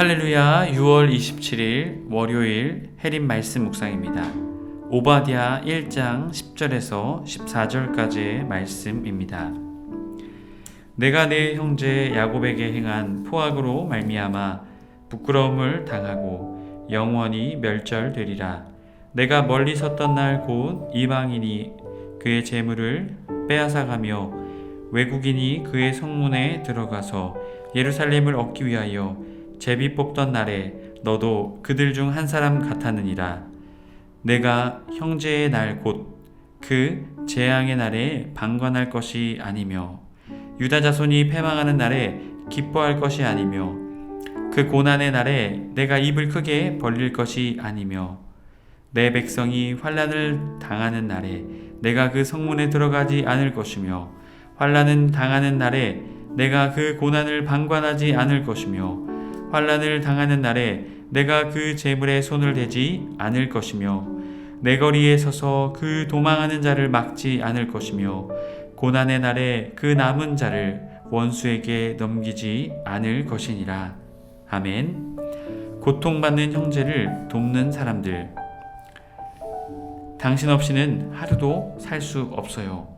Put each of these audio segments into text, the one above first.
할렐루야 6월 27일 월요일 해림 말씀 묵상입니다. 오바디아 1장 10절에서 14절까지의 말씀입니다. 내가 내 형제 야곱에게 행한 포악으로 말미암아 부끄러움을 당하고 영원히 멸절되리라. 내가 멀리 섰던 날 곧 이방인이 그의 재물을 빼앗아가며 외국인이 그의 성문에 들어가서 예루살렘을 얻기 위하여 제비 뽑던 날에 너도 그들 중 한 사람 같았느니라. 내가 형제의 날 곧 그 재앙의 날에 방관할 것이 아니며 유다 자손이 패망하는 날에 기뻐할 것이 아니며 그 고난의 날에 내가 입을 크게 벌릴 것이 아니며 내 백성이 환란을 당하는 날에 내가 그 성문에 들어가지 않을 것이며 환란은 당하는 날에 내가 그 고난을 방관하지 않을 것이며 환란을 당하는 날에 내가 그 재물에 손을 대지 않을 것이며 내 거리에 서서 그 도망하는 자를 막지 않을 것이며 고난의 날에 그 남은 자를 원수에게 넘기지 않을 것이니라. 아멘. 고통받는 형제를 돕는 사람들. 당신 없이는 하루도 살 수 없어요.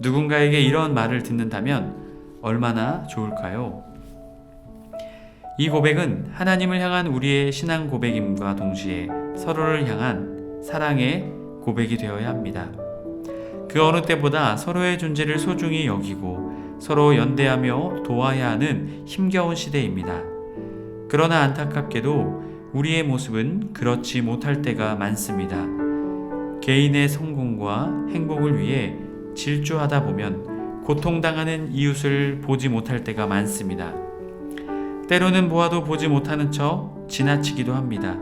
누군가에게 이런 말을 듣는다면 얼마나 좋을까요? 이 고백은 하나님을 향한 우리의 신앙 고백임과 동시에 서로를 향한 사랑의 고백이 되어야 합니다. 그 어느 때보다 서로의 존재를 소중히 여기고 서로 연대하며 도와야 하는 힘겨운 시대입니다. 그러나 안타깝게도 우리의 모습은 그렇지 못할 때가 많습니다. 개인의 성공과 행복을 위해 질주하다 보면 고통당하는 이웃을 보지 못할 때가 많습니다. 때로는 보아도 보지 못하는 척 지나치기도 합니다.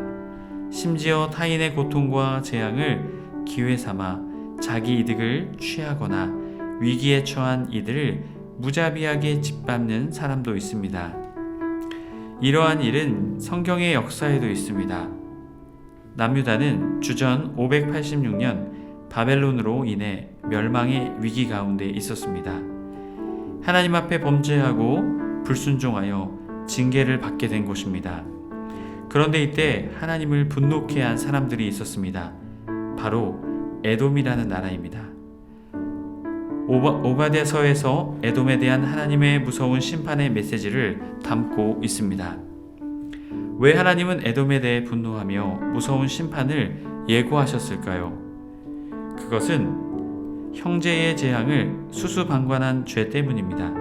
심지어 타인의 고통과 재앙을 기회 삼아 자기 이득을 취하거나 위기에 처한 이들을 무자비하게 짓밟는 사람도 있습니다. 이러한 일은 성경의 역사에도 있습니다. 남유다는 주전 586년 바벨론으로 인해 멸망의 위기 가운데 있었습니다. 하나님 앞에 범죄하고 불순종하여 징계를 받게 된 곳입니다. 그런데 이때 하나님을 분노케 한 사람들이 있었습니다. 바로 에돔이라는 나라입니다. 오바, 오바데서에서 에돔에 대한 하나님의 무서운 심판의 메시지를 담고 있습니다. 왜 하나님은 에돔에 대해 분노하며 무서운 심판을 예고하셨을까요? 그것은 형제의 재앙을 수수방관한 죄 때문입니다.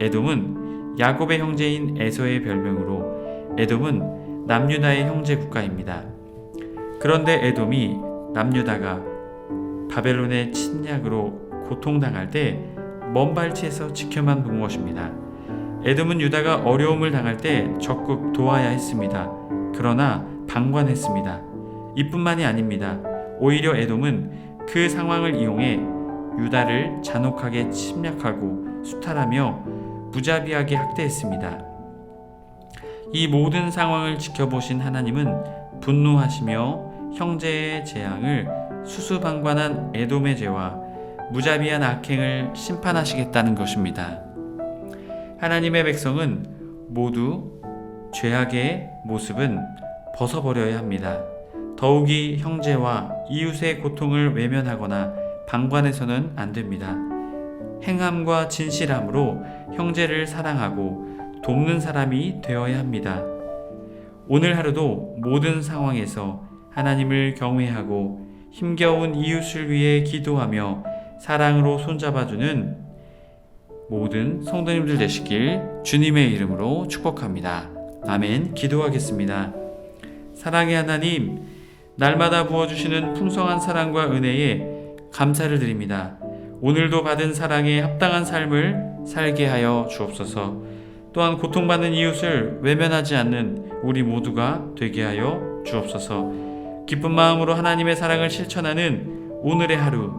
에돔은 야곱의 형제인 에서의 별명으로 에돔은 남유다의 형제 국가입니다. 그런데 에돔이 남유다가 바벨론의 침략으로 고통당할 때 먼 발치에서 지켜만 본 것입니다. 에돔은 유다가 어려움을 당할 때 적극 도와야 했습니다. 그러나 방관했습니다. 이뿐만이 아닙니다. 오히려 에돔은 그 상황을 이용해 유다를 잔혹하게 침략하고 수탈하며 무자비하게 학대했습니다. 이 모든 상황을 지켜보신 하나님은 분노하시며 형제의 재앙을 수수방관한 에돔의 죄와 무자비한 악행을 심판하시겠다는 것입니다. 하나님의 백성은 모두 죄악의 모습은 벗어버려야 합니다. 더욱이 형제와 이웃의 고통을 외면하거나 방관해서는 안 됩니다. 행함과 진실함으로 형제를 사랑하고 돕는 사람이 되어야 합니다. 오늘 하루도 모든 상황에서 하나님을 경외하고 힘겨운 이웃을 위해 기도하며 사랑으로 손잡아주는 모든 성도님들 되시길 주님의 이름으로 축복합니다. 아멘. 기도하겠습니다. 사랑의 하나님, 날마다 부어주시는 풍성한 사랑과 은혜에 감사를 드립니다. 오늘도 받은 사랑에 합당한 삶을 살게 하여 주옵소서. 또한 고통받는 이웃을 외면하지 않는 우리 모두가 되게 하여 주옵소서. 기쁜 마음으로 하나님의 사랑을 실천하는 오늘의 하루,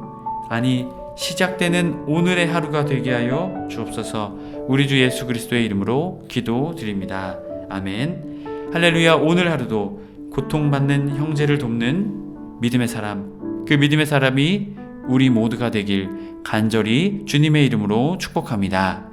아니 시작되는 오늘의 하루가 되게 하여 주옵소서. 우리 주 예수 그리스도의 이름으로 기도드립니다. 아멘. 할렐루야. 오늘 하루도 고통받는 형제를 돕는 믿음의 사람, 그 믿음의 사람이 우리 모두가 되길 간절히 주님의 이름으로 축복합니다.